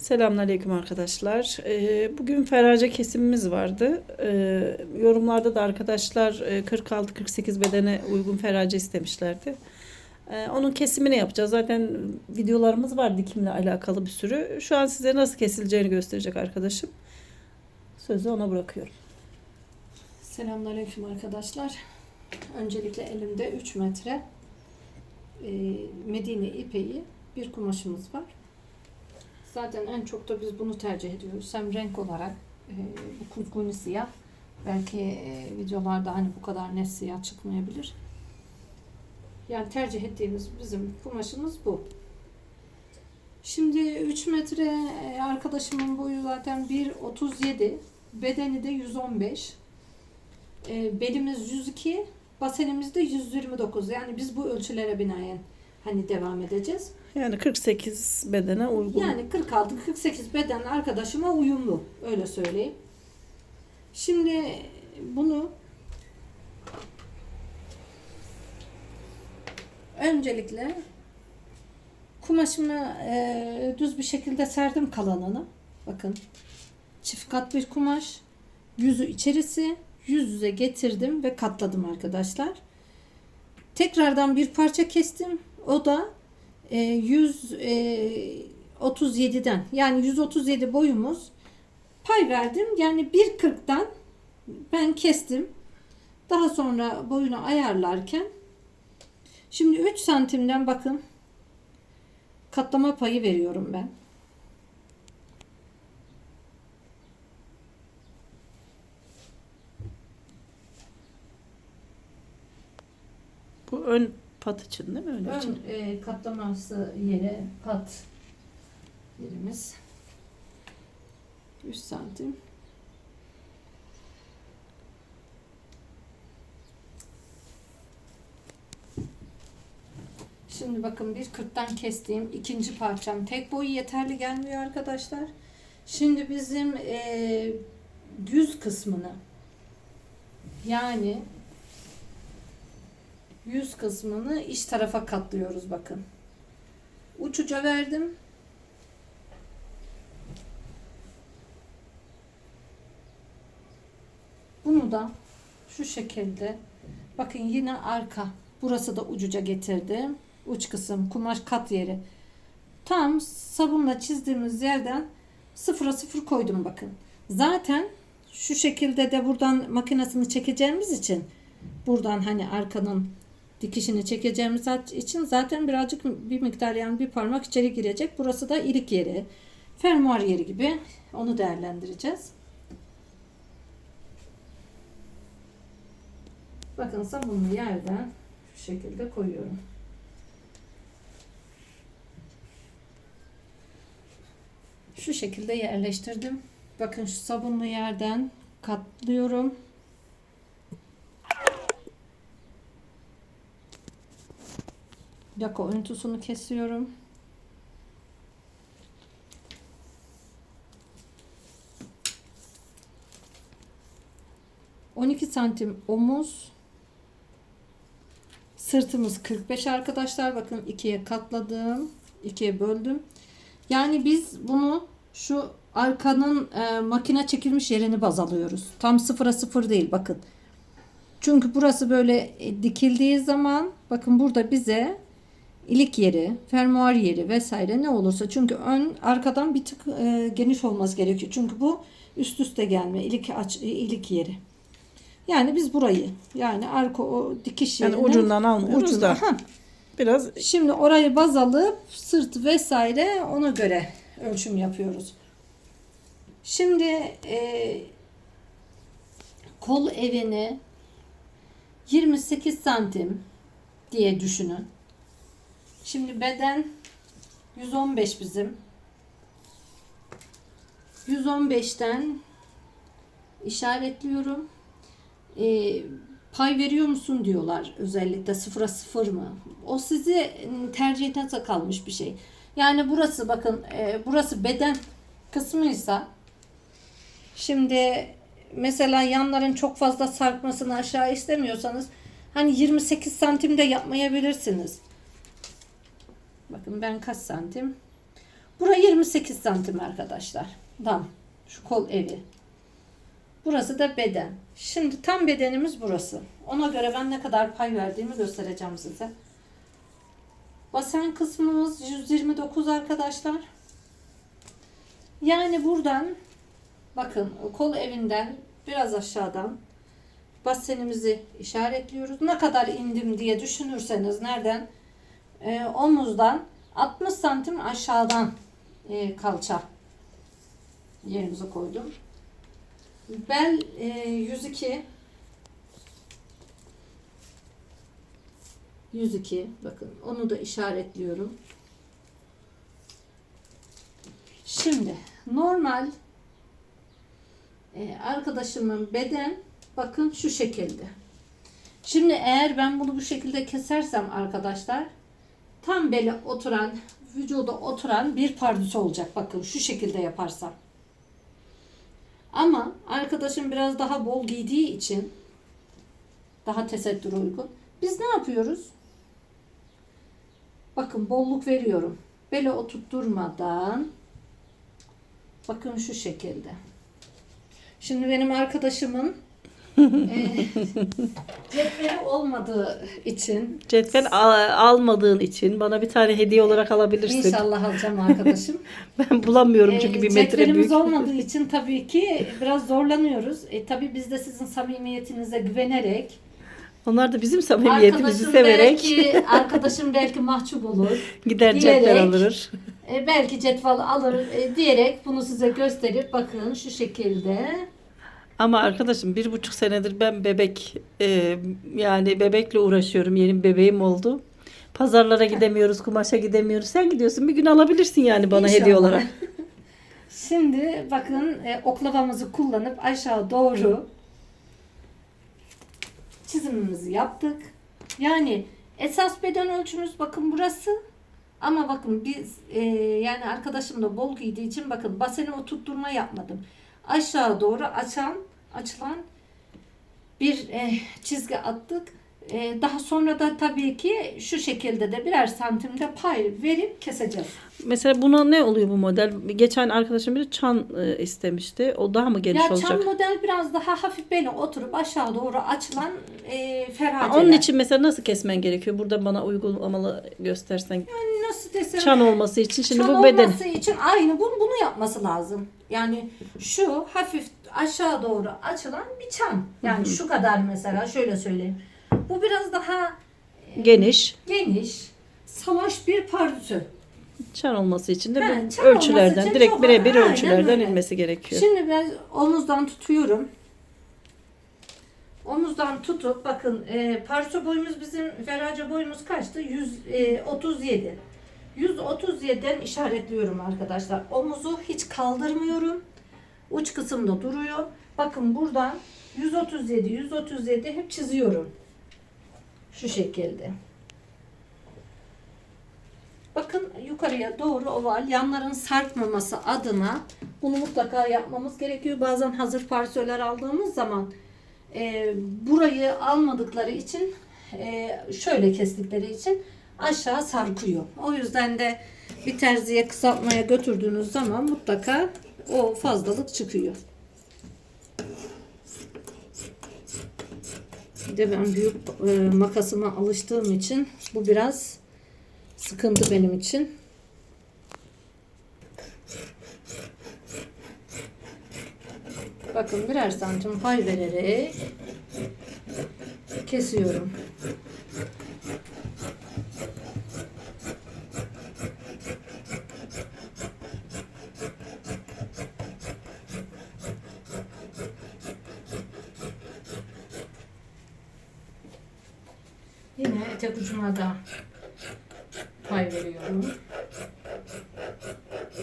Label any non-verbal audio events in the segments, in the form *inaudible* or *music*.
Selamünaleyküm arkadaşlar. Ee, Bugün ferace kesimimiz vardı. Ee, Yorumlarda da arkadaşlar e, 46-48 bedene uygun ferace istemişlerdi. Ee, Onun kesimini yapacağız. Zaten videolarımız var dikimle alakalı bir sürü. Şu an size nasıl kesileceğini gösterecek arkadaşım. Sözü ona bırakıyorum. Selamünaleyküm arkadaşlar. Öncelikle elimde 3 metre e, Medine ipeği bir kumaşımız var. Zaten en çok da biz bunu tercih ediyoruz. Hem renk olarak e, bu kuzguni siyah. Belki e, videolarda hani bu kadar net siyah çıkmayabilir. Yani tercih ettiğimiz bizim kumaşımız bu. Şimdi 3 metre e, arkadaşımın boyu zaten 1.37. Bedeni de 115. E, belimiz 102, basenimiz de 129. Yani biz bu ölçülere binaen hani devam edeceğiz. Yani 48 bedene uygun. Yani 46-48 beden arkadaşıma uyumlu. Öyle söyleyeyim. Şimdi bunu öncelikle kumaşımı e, düz bir şekilde serdim kalanını. Bakın çift kat bir kumaş. Yüzü içerisi yüz yüze getirdim ve katladım arkadaşlar. Tekrardan bir parça kestim. O da e, 137'den yani 137 boyumuz pay verdim. Yani 1.40'dan ben kestim. Daha sonra boyunu ayarlarken şimdi 3 santimden bakın katlama payı veriyorum ben. Bu ön pat için değil mi? Ön, için. Ön e, katlaması yere pat yerimiz 3 santim. Şimdi bakın bir 40'tan kestiğim ikinci parçam tek boyu yeterli gelmiyor arkadaşlar. Şimdi bizim e, yüz kısmını yani yüz kısmını iç tarafa katlıyoruz bakın. Uç uca verdim. Bunu da şu şekilde bakın yine arka burası da ucuca getirdim. Uç kısım kumaş kat yeri. Tam sabunla çizdiğimiz yerden sıfıra sıfır koydum bakın. Zaten şu şekilde de buradan makinesini çekeceğimiz için buradan hani arkanın dikişini çekeceğimiz için zaten birazcık bir miktar yani bir parmak içeri girecek. Burası da ilik yeri. Fermuar yeri gibi. Onu değerlendireceğiz. Bakın sabunlu yerden şu şekilde koyuyorum. Şu şekilde yerleştirdim. Bakın şu sabunlu yerden katlıyorum. Yaka örüntüsünü kesiyorum. On iki santim omuz. Sırtımız 45 arkadaşlar. Bakın ikiye katladım. ikiye böldüm. Yani biz bunu şu arkanın e, makine çekilmiş yerini baz alıyoruz. Tam sıfıra sıfır değil bakın. Çünkü burası böyle e, dikildiği zaman bakın burada bize ilik yeri, fermuar yeri vesaire ne olursa çünkü ön arkadan bir tık e, geniş olması gerekiyor. Çünkü bu üst üste gelme ilik aç e, ilik yeri. Yani biz burayı yani arka o dikiş Yani ucundan almıyoruz ucundan- da. Ha, Biraz Şimdi orayı baz alıp sırt vesaire ona göre ölçüm yapıyoruz. Şimdi e, kol evini 28 santim diye düşünün. Şimdi beden 115 bizim. 115'ten işaretliyorum. E, pay veriyor musun diyorlar özellikle sıfıra sıfır mı? O sizi tercihinize kalmış bir şey. Yani burası bakın e, burası beden kısmıysa şimdi mesela yanların çok fazla sarkmasını aşağı istemiyorsanız hani 28 santimde yapmayabilirsiniz. Bakın ben kaç santim? Bura 20 28 santim arkadaşlar. Tam şu kol evi. Burası da beden. Şimdi tam bedenimiz burası. Ona göre ben ne kadar pay verdiğimi göstereceğim size. Basen kısmımız 129 arkadaşlar. Yani buradan bakın kol evinden biraz aşağıdan basenimizi işaretliyoruz. Ne kadar indim diye düşünürseniz nereden? Ee, omuzdan 60 santim aşağıdan e, kalça yerimize koydum. Bel e, 102 102 bakın onu da işaretliyorum. Şimdi normal e, arkadaşımın beden bakın şu şekilde. Şimdi eğer ben bunu bu şekilde kesersem arkadaşlar tam bele oturan vücuda oturan bir pardüsü olacak. Bakın şu şekilde yaparsam. Ama arkadaşım biraz daha bol giydiği için daha tesettüre uygun. Biz ne yapıyoruz? Bakın bolluk veriyorum. Bele oturtturmadan bakın şu şekilde. Şimdi benim arkadaşımın cetveli olmadığı için Cetvel al- almadığın için bana bir tane hediye olarak alabilirsin. inşallah alacağım arkadaşım. *laughs* Ben bulamıyorum çünkü Ee, bir metre cetvelimiz büyük. olmadığı için tabii ki biraz zorlanıyoruz. E, tabii biz de sizin samimiyetinize güvenerek Onlar da bizim samimiyetimizi arkadaşım severek belki *laughs* arkadaşım belki mahcup olur. gider diyerek- cetvel alır. E, belki cetvel alır e, diyerek bunu size gösterip bakın şu şekilde. Ama arkadaşım bir buçuk senedir ben bebek e, yani bebekle uğraşıyorum. Yeni bir bebeğim oldu. Pazarlara gidemiyoruz, kumaşa gidemiyoruz. Sen gidiyorsun bir gün alabilirsin yani bana hediye İnşallah. olarak. *laughs* Şimdi bakın e, oklavamızı kullanıp aşağı doğru çizimimizi yaptık. Yani esas beden ölçümüz bakın burası. Ama bakın biz e, yani arkadaşım da bol giydiği için bakın baseni oturtturma yapmadım. Aşağı doğru açan açılan bir e, çizgi attık. E, daha sonra da tabii ki şu şekilde de birer santimde pay verip keseceğiz. Mesela buna ne oluyor bu model? Geçen arkadaşım biri çan e, istemişti. O daha mı geniş ya olacak? çam model biraz daha hafif beli oturup aşağı doğru açılan e, Ha, ferhaceler. Onun için mesela nasıl kesmen gerekiyor? Burada bana uygulamalı göstersen. nasıl desem Çan olması için şimdi çan bu beden. olması için aynı bunu, bunu yapması lazım. Yani şu hafif aşağı doğru açılan bir çam. Yani şu kadar mesela şöyle söyleyeyim. Bu biraz daha Geniş. geniş, salaş bir pardüsü. Çan olması için de bu çan ölçülerden için direkt birebir ölçülerden öyle. inmesi gerekiyor. Şimdi biraz omuzdan tutuyorum. Omuzdan tutup bakın e, parça boyumuz bizim ferace boyumuz kaçtı? 137. 137'den işaretliyorum arkadaşlar. Omuzu hiç kaldırmıyorum. Uç kısımda duruyor. Bakın buradan 137 137 hep çiziyorum. Şu şekilde. Bakın yukarıya doğru oval yanların sarkmaması adına bunu mutlaka yapmamız gerekiyor. Bazen hazır parçalar aldığımız zaman e, burayı almadıkları için e, şöyle kestikleri için aşağı sarkıyor. O yüzden de bir terziye kısaltmaya götürdüğünüz zaman mutlaka o fazlalık çıkıyor. Bir de ben büyük e, makasıma alıştığım için bu biraz sıkıntı benim için. Bakın birer santim pay vererek kesiyorum. Etek ucuna da pay veriyorum.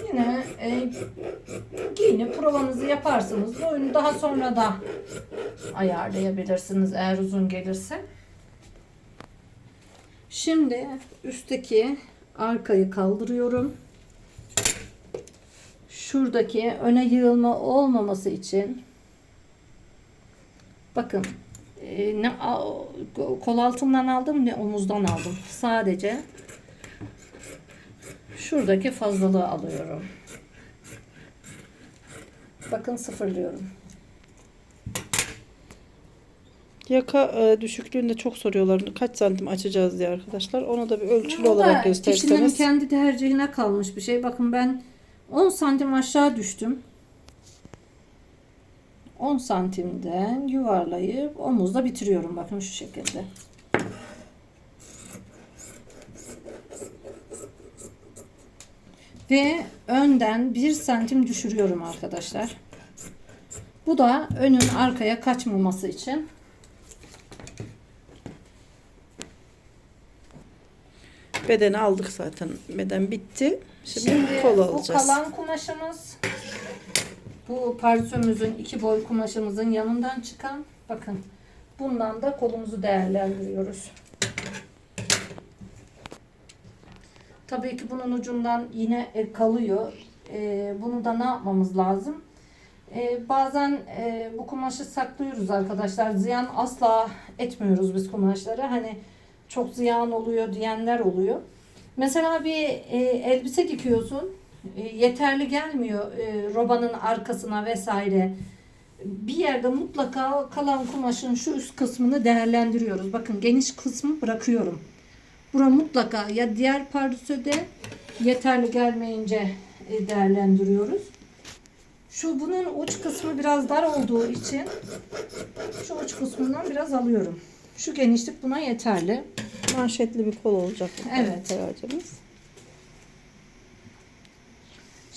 Yine e, giyinip provanızı yaparsınız. Boyunu daha sonra da ayarlayabilirsiniz eğer uzun gelirse. Şimdi üstteki arkayı kaldırıyorum. Şuradaki öne yığılma olmaması için bakın e, ne kol altından aldım ne omuzdan aldım. Sadece şuradaki fazlalığı alıyorum. Bakın sıfırlıyorum. Yaka e, düşüklüğünde çok soruyorlar. Kaç santim açacağız diye arkadaşlar. Onu da bir ölçülü da olarak Kişinin gösterseniz. kendi tercihine kalmış bir şey. Bakın ben 10 santim aşağı düştüm. 10 santimden yuvarlayıp omuzda bitiriyorum. Bakın şu şekilde. Ve önden 1 santim düşürüyorum arkadaşlar. Bu da önün arkaya kaçmaması için. Bedeni aldık zaten. Beden bitti. Şimdi, Şimdi kol bu alacağız. kalan kumaşımız bu parsömüzün iki boy kumaşımızın yanından çıkan bakın bundan da kolumuzu değerlendiriyoruz. Tabii ki bunun ucundan yine e, kalıyor. E, Bunu da ne yapmamız lazım? E, Bazen bu kumaşı saklıyoruz arkadaşlar. Ziyan asla etmiyoruz biz kumaşlara. Hani çok ziyan oluyor diyenler oluyor. Mesela bir elbise dikiyorsun. E, yeterli gelmiyor e, robanın arkasına vesaire. Bir yerde mutlaka kalan kumaşın şu üst kısmını değerlendiriyoruz. Bakın geniş kısmı bırakıyorum. Bura mutlaka ya diğer pardösüde yeterli gelmeyince e, değerlendiriyoruz. Şu bunun uç kısmı biraz dar olduğu için şu uç kısmından biraz alıyorum. Şu genişlik buna yeterli. Manşetli bir kol olacak. Evet. Feracemiz.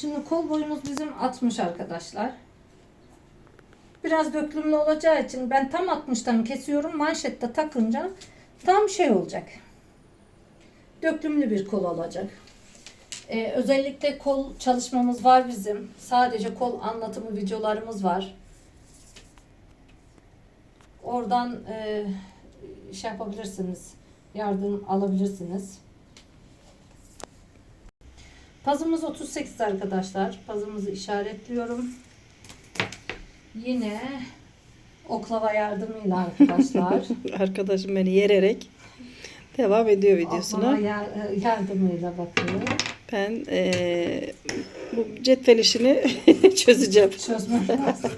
Şimdi kol boyumuz bizim 60 arkadaşlar. Biraz döklümlü olacağı için ben tam 60'tan kesiyorum. Manşette takınca tam şey olacak. Döklümlü bir kol olacak. Ee, özellikle kol çalışmamız var bizim. Sadece kol anlatımı videolarımız var. Oradan e, şey yapabilirsiniz. Yardım alabilirsiniz. Pazımız 38 arkadaşlar. Pazımızı işaretliyorum. Yine oklava yardımıyla arkadaşlar. *laughs* Arkadaşım beni yererek devam ediyor oklava videosuna. yar- e, yardımıyla bakıyorum. Ben eee, bu cetvel işini *laughs* çözeceğim. Çözmem lazım.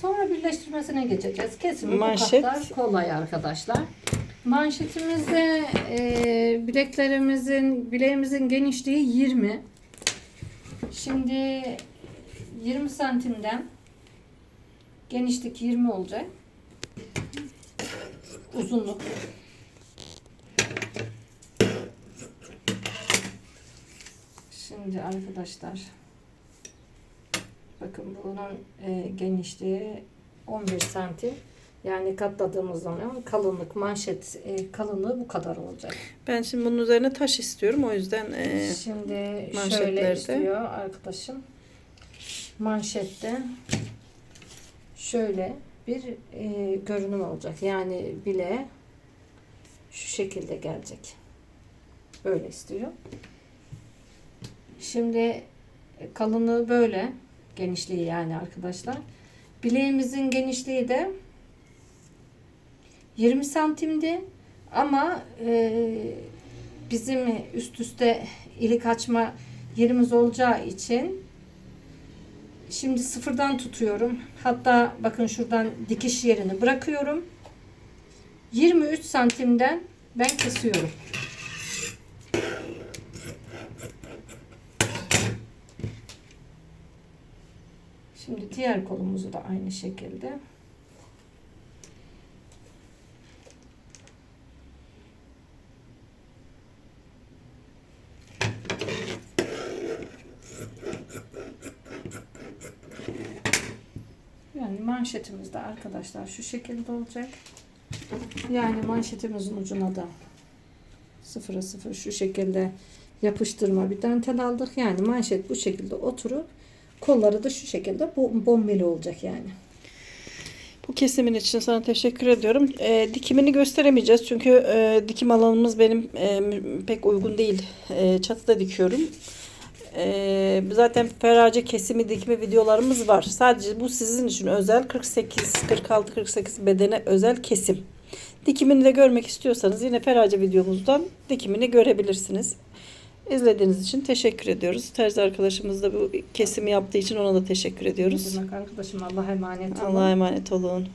Sonra birleştirmesine geçeceğiz. Kesimi Manşet. bu kadar kolay arkadaşlar. Manşetimizde e, bileklerimizin bileğimizin genişliği 20. Şimdi 20 santimden genişlik 20 olacak. Uzunluk. Şimdi arkadaşlar bakın bunun e, genişliği 11 santim. Yani katladığımız zaman kalınlık manşet e, kalınlığı bu kadar olacak. Ben şimdi bunun üzerine taş istiyorum. O yüzden eee, Şimdi şöyle istiyor arkadaşım. Manşette şöyle bir e, görünüm olacak. Yani bile şu şekilde gelecek. Böyle istiyor. Şimdi e, kalınlığı böyle. Genişliği yani arkadaşlar. Bileğimizin genişliği de 20 santimdi. Ama e, bizim üst üste ilik açma yerimiz olacağı için şimdi sıfırdan tutuyorum. Hatta bakın şuradan dikiş yerini bırakıyorum. 23 santimden ben kesiyorum. Şimdi diğer kolumuzu da aynı şekilde Yani manşetimiz de arkadaşlar şu şekilde olacak. Yani manşetimizin ucuna da sıfıra sıfır şu şekilde yapıştırma bir dantel aldık. Yani manşet bu şekilde oturup kolları da şu şekilde bo- bombeli olacak yani. Bu kesimin için sana teşekkür ediyorum. E, dikimini gösteremeyeceğiz çünkü e, dikim alanımız benim e, pek uygun değil. E, çatıda dikiyorum. E, zaten ferace kesimi dikimi videolarımız var. Sadece bu sizin için özel 48, 46, 48 bedene özel kesim. Dikimini de görmek istiyorsanız yine ferace videomuzdan dikimini görebilirsiniz. İzlediğiniz için teşekkür ediyoruz. Terzi arkadaşımız da bu kesimi yaptığı için ona da teşekkür ediyoruz. Ne demek arkadaşım Allah'a emanet olun. Allah'a emanet olun.